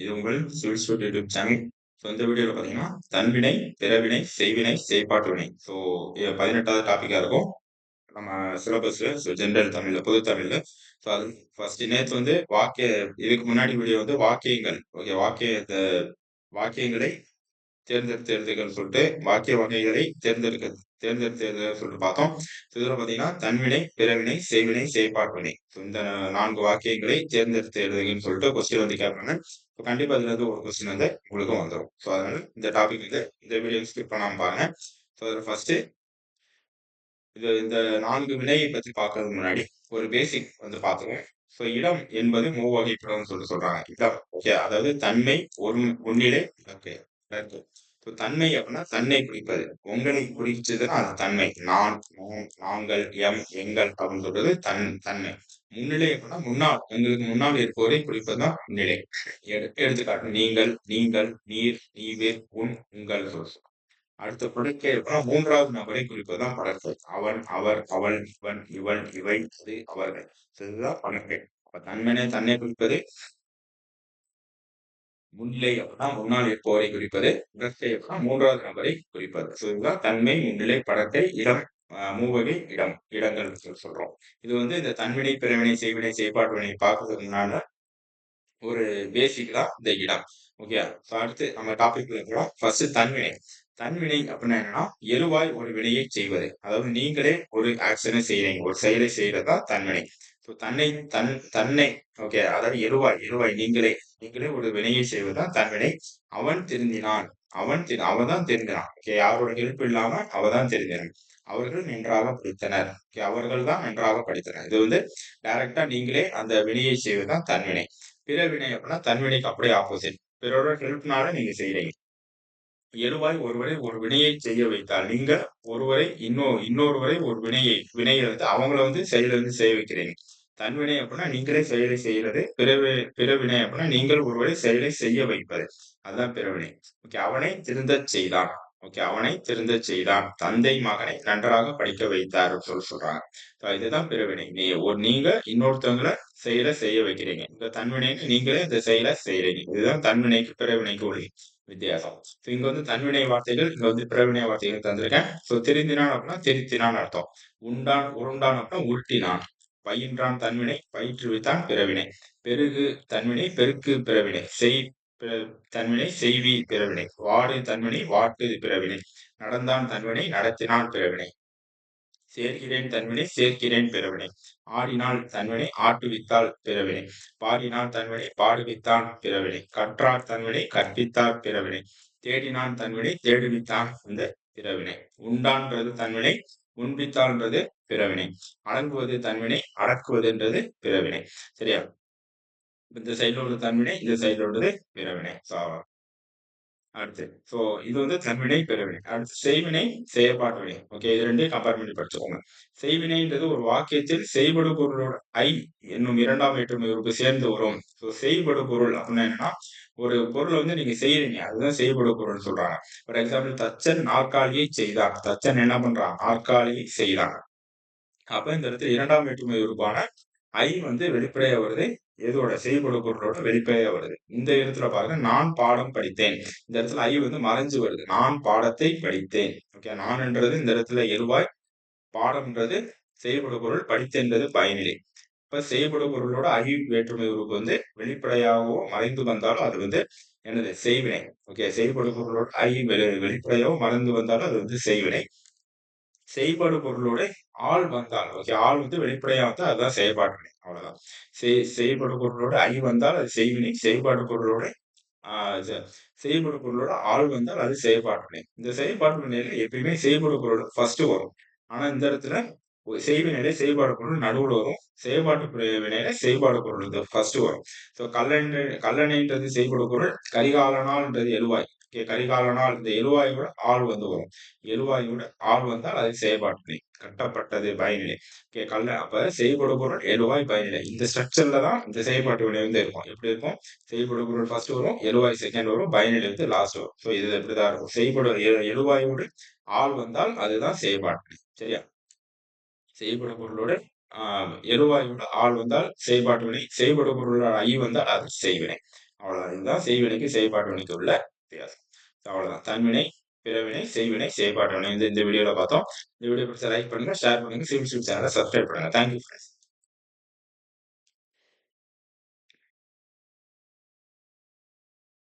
இது உங்கள் civil stud YouTube channel so இந்த வீடியோவில் பார்த்தீங்கன்னா தன்வினை பிறவினை செய்வினை செய்பாட்டு வினை ஸோ பதினெட்டாவது டாப்பிக்காக இருக்கும். நம்ம சிலபஸில் ஸோ ஜென்ரல் தமிழில் பொது தமிழில். ஸோ அது ஃபர்ஸ்ட் நேற்று வந்து வாக்கிய இதுக்கு முன்னாடி வீடியோ வந்து வாக்கியங்கள். ஓகே வாக்கிய வாக்கியங்களை தேர்ந்தெடுத்தெழுதுகள் சொல்லிட்டு வாக்கிய வகைகளை தேர்ந்தெடுக்க தேர்ந்தெடுத்தெழுதுகள் சொல்லிட்டு பார்த்தோம். இதில் பார்த்தீங்கன்னா தன்வினை பிறவினை செய்வினை செய்பாட்வினை இந்த நான்கு வாக்கியங்களை தேர்ந்தெடுத்து எழுதுகள்னு சொல்லிட்டு கொஸ்டின் வந்து கேட்பாங்க. இப்போ கண்டிப்பா அதுல இருந்து ஒரு கொஸ்டின் வந்து உங்களுக்கும் வந்துடும் ஸோ அதனால இந்த டாபிக் வந்து இந்த வீடியோ ஸ்கிப் பண்ணாமல் பாருங்க. ஸோ அதில் ஃபர்ஸ்ட் இது இந்த நான்கு வினையை பற்றி பார்க்கறதுக்கு முன்னாடி ஒரு பேசிக் வந்து பார்த்துருவோம் ஸோ இடம் என்பது மூவகைப்படும் சொல்லிட்டு சொல்றாங்க. இடம் ஓகே அதாவது தன்மை ஒரு முன்னிலை ஓகே தன்மை அப்படின்னா தன்னை குறிப்பது. உங்களுக்கு குறிச்சதுன்னா அது தன்மை. நான் நாங்கள் எம் எங்கள் அப்படின்னு சொல்றது தன் தன்மை. முன்னிலை அப்படின்னா முன்னாள் எங்களுக்கு முன்னால் இருப்பவரை குறிப்பதுதான் முன்னிலை. எடுத்துக்காட்டு நீங்கள் நீங்கள் நீர் நீவே உன் உங்கள் அடுத்த படுக்கை அப்படின்னா மூன்றாவது நபரை குறிப்பதுதான் படற்கை அவன் அவர் அவள் இவன் இவள் இவை அது அவர்கள். இதுதான் படற்கை தன்மையை தன்னை குறிப்பது முன்னிலை அப்படின்னா முன்னால் இருப்பவரை குறிப்பது இடத்தை அப்படின்னா மூன்றாவது நபரை குறிப்பது. ஸோ இதுதான் தன்மை முன்னிலை படத்தை இடம் மூவகை இடம் இடங்கள் சொல்றோம். இது வந்து இந்த தன்வினை பிறவினை செய்வினை செய்பாட்டு வினை பார்க்கறதுக்கு ஒரு பேசிக் தான் இந்த இடம். ஓகே ஸோ அடுத்து நம்ம டாபிக் இருக்கிறோம். ஃபர்ஸ்ட் தன்வினை. தன்வினை அப்படின்னா என்னன்னா எருவாய் ஒரு வினையை செய்வது. அதாவது நீங்களே ஒரு ஆக்ஷனை செய்யறீங்க ஒரு செயலை செய்யறதா தன்வினை. ஸோ தன்னை தன் தன்னை ஓகே அதாவது எருவாய் எருவாய் நீங்களே நீங்களே ஒரு வினையை செய்வதுதான் தன்வினை அவன் திருந்தினான். அவன் அவன் தான் தெரிஞ்சான் ஓகே யாரோட ஹெல்ப் இல்லாம அவ தான் தெரிஞ்சான் அவர்கள் நன்றாக படித்தனர். அவர்கள் தான் நன்றாக படித்தனர். இது வந்து டைரக்டா நீங்களே அந்த வினையை செய்வதுதான் தன்வினை பிற வினை அப்படின்னா தன்வினைக்கு அப்படியே ஆப்போசிட் பிறரோட ஹெல்ப்னால நீங்க செய்யறீங்க எருவாய் ஒருவரை ஒரு வினையை செய்ய வைத்தால் நீங்க ஒருவரை இன்னொரு இன்னொருவரை ஒரு வினையை வினையை வந்து அவங்கள வந்து செயல வந்து செய்ய வைக்கிறீங்க தன்வினை அப்படின்னா நீங்களே செயலை செய்யறது பிறவி பிறவினை அப்படின்னா நீங்கள் ஒருவரை செயலை செய்ய வைப்பது. அதுதான் பிறவினை. ஓகே அவனை திருந்த செய்தான். ஓகே அவனை திருந்த செய்தான். தந்தை மகனை நன்றாக படிக்க வைத்தார் சொல்லி சொல்றாங்க. இதுதான் பிறவினை. நீ ஒரு நீங்க இன்னொருத்தவங்களை செயல செய்ய வைக்கிறீங்க. இந்த தன்வினைன்னு நீங்களே இந்த செயலை செய்யறீங்க இதுதான் தன்வினைக்கு பிறவினைக்கு உள்ள வித்தியாசம். இங்க வந்து தன்வினை வார்த்தைகள் இங்க வந்து பிறவினை வார்த்தைகள் தந்திருக்கேன். சோ திருந்தினான் அப்படின்னா திருத்தினான் அர்த்தம். உண்டான் உருண்டான் அப்படின்னா உருட்டினான். பயின்றான் தன்வினை பயிற்றுவித்தான் பிறவினை. பெருகு தன்வினை பெருக்கு பிறவினை. செய் தன்வினை செய்வி பிறவினை. வாடு தன்வினை வாட்டு பிறவினை. நடந்தான் தன்வினை நடத்தினான் பிறவினை. சேர்க்கிறேன் தன்வினை சேர்க்கிறேன் பிறவினை. ஆடினால் தன்வினை ஆட்டுவித்தால் பிறவினை. பாடினால் தன்வினை பாடுவித்தான் பிறவினை. கற்றார் தன்வினை கற்பித்தார் பிறவினை. தேடினான் தன்வினை தேடுவித்தான் இந்த பிறவினை. உண்டான்றது தன்வினை உண்பித்தான்றது பிறவினை. அடங்குவது தன்வினை அடக்குவதுன்றது பிறவினை. சரியா? இந்த சைடில் உள்ள தன்வினை இந்த சைடில் உள்ளது பிறவினை. சாவா அடுத்து. ஸோ இது வந்து தன்வினை பெருவினை அடுத்து செய்வினை செயற்பாட்டு வினை ஓகே இது ரெண்டையும் கம்பேர் பண்ணி படிச்சுக்கோங்க. செய்வினைன்றது ஒரு வாக்கியத்தில் செய்படு பொருளோட ஐ என்னும் இரண்டாம் வேற்றுமை உறுப்பு சேர்ந்து வரும். ஸோ செய்படு பொருள் அப்படின்னா என்னன்னா ஒரு பொருளை வந்து நீங்க செய்யறீங்க அதுதான் செய்படு பொருள் சொல்றாங்க. ஃபார் எக்ஸாம்பிள் தச்சன் நாற்காலியை செய்தார். தச்சன் என்ன பண்றான்? நாற்காலியை செய்தான் அப்ப இந்த இடத்துல இரண்டாம் வேற்றுமை உறுப்பான ஐ வந்து வெளிப்படையா வருது. எதோட செய்படு பொருளோட வெளிப்படையா வருது. இந்த இடத்துல பாருங்க நான் பாடம் படித்தேன். இந்த இடத்துல ஐ வந்து மறைஞ்சு வருது. நான் பாடத்தை படித்தேன். ஓகே நான் என்றது இந்த இடத்துல எழுவாய். பாடம்ன்றது செய்படு பொருள் படித்தேன்றது பயனிலை. இப்ப செய்படு பொருளோட ஐ வேற்றுமை உறுப்பு வந்து வெளிப்படையாகவோ மறைந்து வந்தாலும் அது வந்து என்னது? செய்வினை. ஓகே செய்படு பொருளோட ஐ வெளிப்படையாகவோ மறைந்து வந்தாலும் அது வந்து செய்வினை. செய்படு பொருளோட ஆள் வந்தால் ஓகே ஆள் வந்து வெளிப்படையா வந்தா அதுதான் செயற்பாட்டு அவ்வளவுதான். செய் செய்படு பொருளோட ஐ வந்தால் அது செய்வினை செய்பாடு பொருளோட ஆஹ் செய்படு பொருளோட ஆள் வந்தால் அது செயற்பாட்டு இந்த செயல்பாட்டு நிலையில எப்பயுமே செய்படு பொருளோட ஃபர்ஸ்ட் வரும். ஆனா இந்த இடத்துல செய்வினையில செய்பாடு பொருள் நடுவுல வரும். செயல்பாட்டு வினையில செய்பாடு பொருள் இந்த ஃபர்ஸ்ட் வரும். ஸோ கல்லணை கல்லணைன்றது செய்படு பொருள் கரிகாலனால்ன்றது எழுவாய் கரிகாலனால் இந்த எழுவாயோட ஆள் வந்து வரும். எழுவாயோட ஆள் வந்தால் அது செயற்பாட்டு கட்டப்பட்டது பயனிலை. ஓகே கல்ல அப்ப செய்படு பொருள் எழுவாய் பயனிலை. இந்த ஸ்ட்ரக்சர்ல தான் இந்த செயல்பாட்டு வினை வந்து இருக்கும். எப்படி இருக்கும்? செய்படு பொருள் ஃபர்ஸ்ட் வரும் எழுவாய் செகண்ட் வரும் பயனிலை வந்து லாஸ்ட் வரும். ஸோ இது எப்படிதான் இருக்கும். செய்படு எழுவாயோட ஆள் வந்தால் அதுதான் செயல்பாட்டு. சரியா? செய்படு பொருளோட எருவாயோட ஆள் வந்தால் செய்பாட்டு வினை செய்படு பொருளோட ஐ வந்தால் அது செய்வினை. அவ்வளவுதான். இதுதான் செய்வினைக்கு செயல்பாட்டு வினைக்கு உள்ள வித்தியாசம் அவ்வளவுதான். தன்வினை பிறவினை செய்வினை செயல்பாட்டு இந்த இந்த வீடியோல பார்த்தோம். இந்த வீடியோ பிடிச்ச லைக் பண்ணுங்க ஷேர் பண்ணுங்க. சிவில் சேனலை சப்ஸ்கிரைப் பண்ணுங்க. Thank you friends